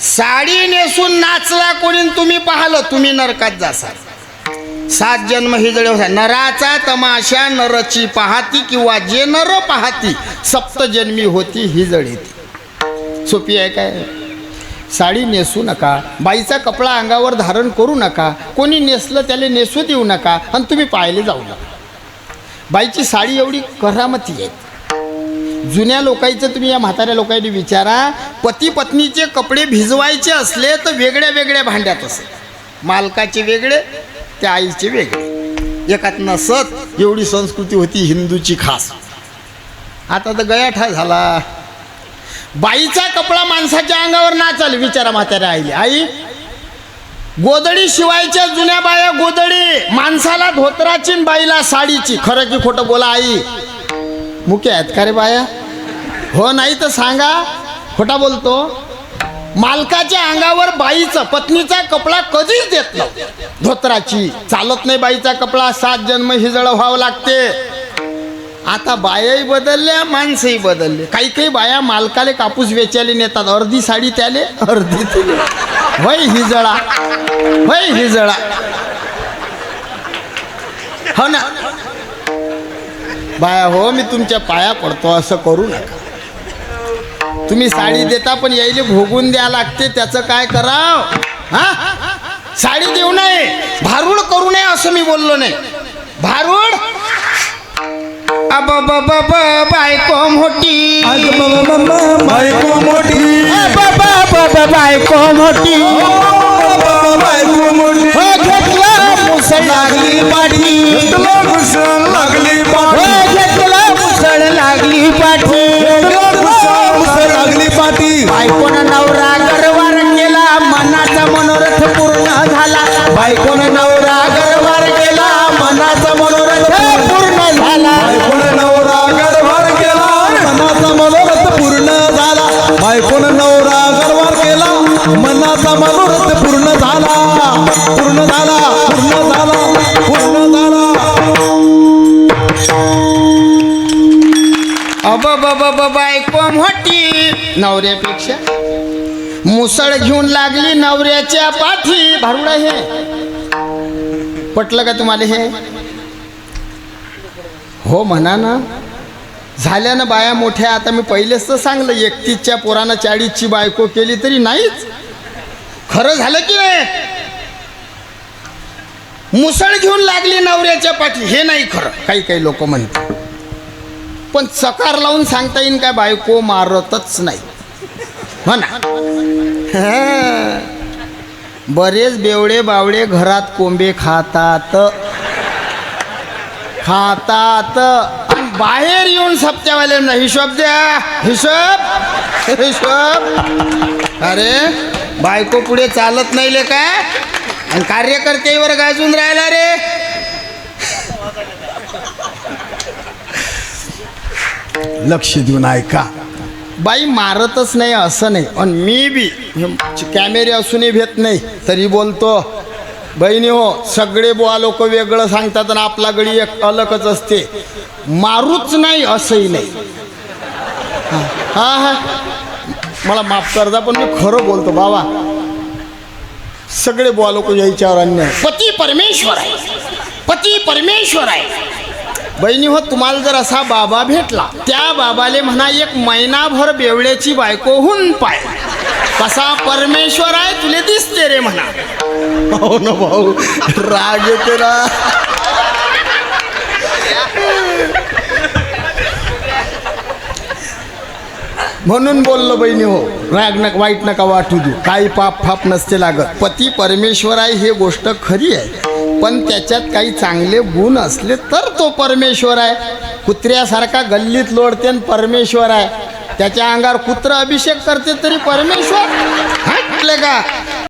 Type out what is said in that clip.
साडी नेसून नाचला कोणी तुम्ही पाहिलं तुम्ही नरकात जासाल. सात जन्म ही जळे होता नराचा तमाशा नरची पाहती किंवा जे नर पाहती सप्त जन्मी होती ही जळी ती. सोपी आहे काय? साडी नेसू नका बाईचा कपडा अंगावर धारण करू नका कोणी नेसलं त्याला नेसू देऊ नका आणि तुम्ही पाहिले जाऊ नका. बाईची साडी एवढी करामती आहे. जुन्या लोकांचं तुम्ही या म्हाताऱ्या लोकांनी विचारा. पती पत्नीचे कपडे भिजवायचे असले तर वेगळ्या वेगळ्या भांड्यात असे मालकाचे वेगळे त्या आईचे वेगळे. एकात नसत एवढी संस्कृती होती हिंदूची खास. आता तर गयाठा झाला. बाईचा कपडा माणसाच्या अंगावर नाचाल विचारा म्हाताऱ्या आईले. आई गोदडी शिवायच्या जुन्या बाया गोदडी माणसाला धोत्राची बाईला साडीची. खरं की खोटं बोला आई. मुख्य आहेत का रे बाया? हो नाही तर सांगा. खोटा बोलतो. मालकाच्या अंगावर बाईचं पत्नीचा कपडा कधीच देत नाही. धोत्राची. चालत नाही बाईचा कपडा. सात जन्म हिजळ व्हावं लागते. आता बायाही बदलल्या माणसंही बदलले. काही काही बाया मालकाले कापूस वेचायला नेतात. अर्धी साडी त्याले अर्धी तिले. होय हिजळा. होय हिजळा. हो ना? बाया हो मी तुमच्या पाया पडतो. असं करू नका. तुम्ही साडी देता पण यायले भोगून द्या लागते त्याचं काय कराव? हा? साडी देऊ नये भारूड करू नये असं मी बोललो नाही. भारूड? बायको मोठी. बायको मोठी. बायको मोठी. बायको मोठी. हो घेतलं. मुसळ लागली पाठी तुला घुसळ पूर्ण झाला. बायकोन नवरा गरभार केला. मनाचा मनोरथ पूर्ण झाला. बायकोन नवरा गरभार केला. मनाचा मनोरथ पूर्ण झाला. पूर्ण झाला. पूर्ण झाला. पूर्ण झाला. अब ब ब ब बायको मोठी. नवऱ्यापेक्षा मुसळ घेऊन लागली नवऱ्याच्या पाठी. भारुडा हे. पटलं का तुम्हाला हे? हो म्हणा ना. झाल्यानं बाया मोठ्या आता मी पहिलेच तर सांगलं एकतीसच्या पोरानं चाळीसची बायको केली तरी नाहीच. खरं झालं की नाही? मुसळ घेऊन लागली नवऱ्याच्या पाठी. हे नाही खरं काही काही लोक म्हणतात. पण चकार लावून सांगता येईन काय बायको मारतच नाही? हो म्हणा बरेच बेवडे बावडे घरात कोंबे खातात. खातात. आणि बाहेर येऊन सप्त्यावाल्यांना हिशोब द्या. हिशोब? हिशोब? अरे बायको पुढे चालत नाही ले काय? आणि कार्यकर्त्यावर गाजून राहिला रे. लक्ष देऊन ऐका. बाई मारतच नाही असं नाही. आणि मी बी कॅमेरे असूनही भेट नाही तरी बोलतो. बहिणी हो सगळे बुवा लोक वेगळं सांगतात आणि आपला गडी एक अलगच असते. मारूच नाही असंही नाही. हा हा. मला माफ करता पण मी खरं बोलतो बाबा. सगळे बुवा लोक यायच्यावर अन्याय. पती परमेश्वर आहे. पती परमेश्वर आहे. बहिणी हो तुम्हाला जर असा बाबा भेटला त्या बाबाले म्हणा एक महिनाभर बेवड्याची बायको होऊन पाय कसा परमेश्वर आहे तुले दिसते रे म्हणा. हो ना भाऊ राग येते ना. म्हणून बोललो बहिणी हो राग नक वाईट नका वाटू देऊ. काही पाप फाप नसते लागत. पती परमेश्वर आहे हे गोष्ट खरी आहे. पण त्याच्यात काही चांगले गुण असले तर तो परमेश्वर आहे. कुत्र्यासारखा गल्लीत लोडते परमेश्वर आहे. त्याच्या अंगावर कुत्र अभिषेक करते तरी परमेश्वर हटले का?